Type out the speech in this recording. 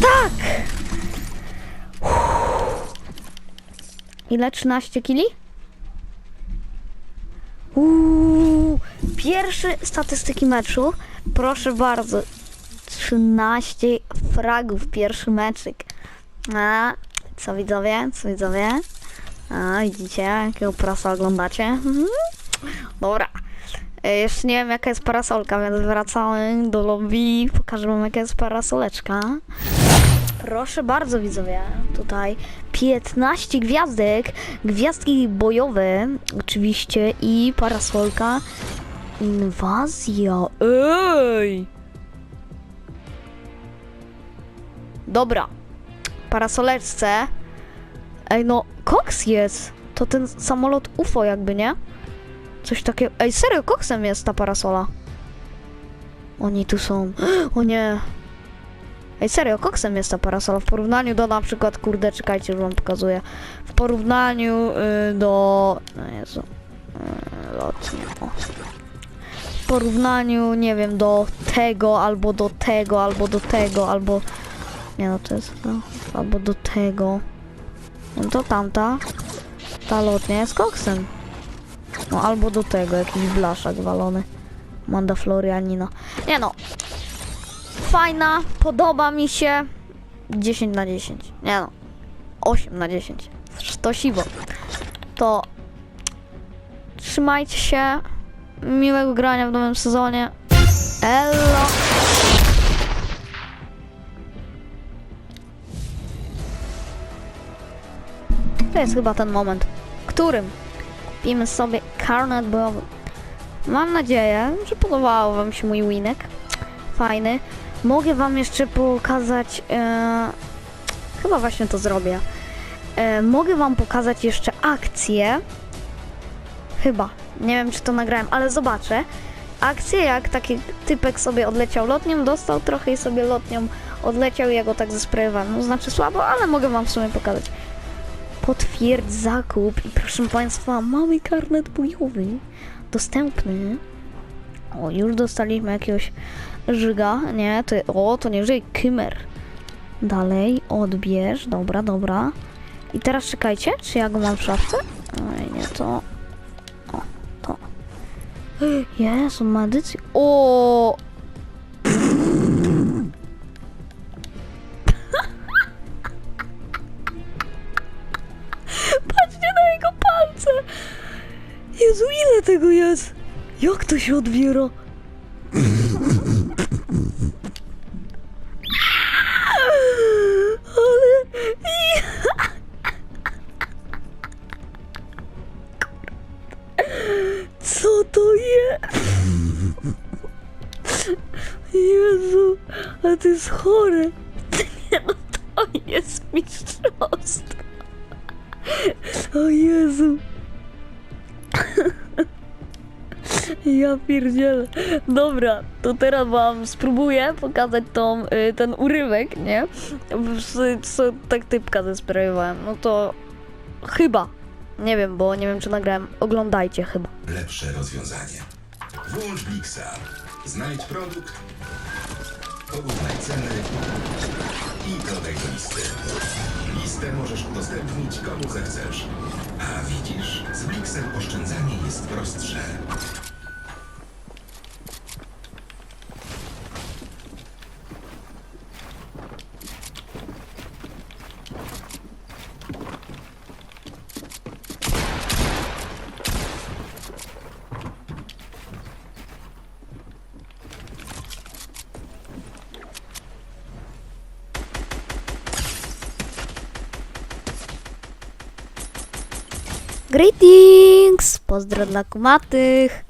Tak! Ile? 13 kili? Uuu, pierwsze statystyki meczu. Proszę bardzo. 13 fragów, pierwszy meczyk. A, co widzowie? Co widzowie? A, widzicie, jakiego prasa oglądacie? Mhm. Dobra. E, Jeszcze nie wiem jaka jest parasolka, więc wracamy do lobby. Pokażę wam jaka jest parasoleczka. Proszę bardzo widzowie, tutaj 15 gwiazdek, gwiazdki bojowe oczywiście i parasolka. Inwazja, ej! Dobra, parasoleczce. Ej no, koks jest! To ten samolot UFO jakby, nie? Coś takiego. Ej, serio, koksem jest ta parasola. Oni tu są. O nie. Ej, serio, koksem jest ta parasola w porównaniu do na przykład, kurde, czekajcie, już wam pokazuję. W porównaniu y, do... No Jezu. Y, lotnie, o. W porównaniu, nie wiem, do tego, albo do tego, albo do tego, albo... Nie no, to jest to. Albo do tego. No to tamta. Ta lotnia jest koksem. No albo do tego, jakiś blaszak walony. Manda Florianina. Nie no. Fajna, podoba mi się. 10 na 10. Nie no. 8 na 10. To siwo. To trzymajcie się. Miłego grania w nowym sezonie. Elo. To jest chyba ten moment, którym kupimy sobie karnet bojowy. Mam nadzieję, że podobał Wam się mój winek. Fajny. Mogę Wam jeszcze pokazać. E, chyba właśnie to zrobię. E, mogę Wam pokazać jeszcze akcję. Chyba. Nie wiem, czy to nagrałem, ale zobaczę. Akcję, jak taki typek sobie odleciał lotnią, dostał trochę i sobie lotnią odleciał i ja go tak zesprayowałem. No znaczy słabo, ale mogę Wam w sumie pokazać potwierdź zakup i proszę Państwa, mamy karnet bojowy dostępny. O, już dostaliśmy jakiegoś żyga, nie, to, o, to nie żyg, kymer. Dalej, odbierz, dobra, dobra. I teraz czekajcie, czy ja go mam w szafce? Oj, nie, to... O, to... Jezu, ma edycję. O! Jezu, ile tego jest? Jak to się odbiera? Ale... Co to jest? Jezu, ale to jest chore. No, to jest mistrzostwo. O Jezu. Ja pierdzielę. Dobra, to teraz wam spróbuję pokazać tą, y, ten urywek, nie? Z- Co tak typka zesprayowałem. No to chyba. Nie wiem, bo nie wiem czy nagrałem. Oglądajcie chyba. Lepsze rozwiązanie. Włącz Blixa. Znajdź produkt, porównaj ceny i dodaj do listy. Listę możesz udostępnić komu zechcesz. A widzisz, z Blixem oszczędzanie jest prostsze. Greetings! Pozdro dla kumatych.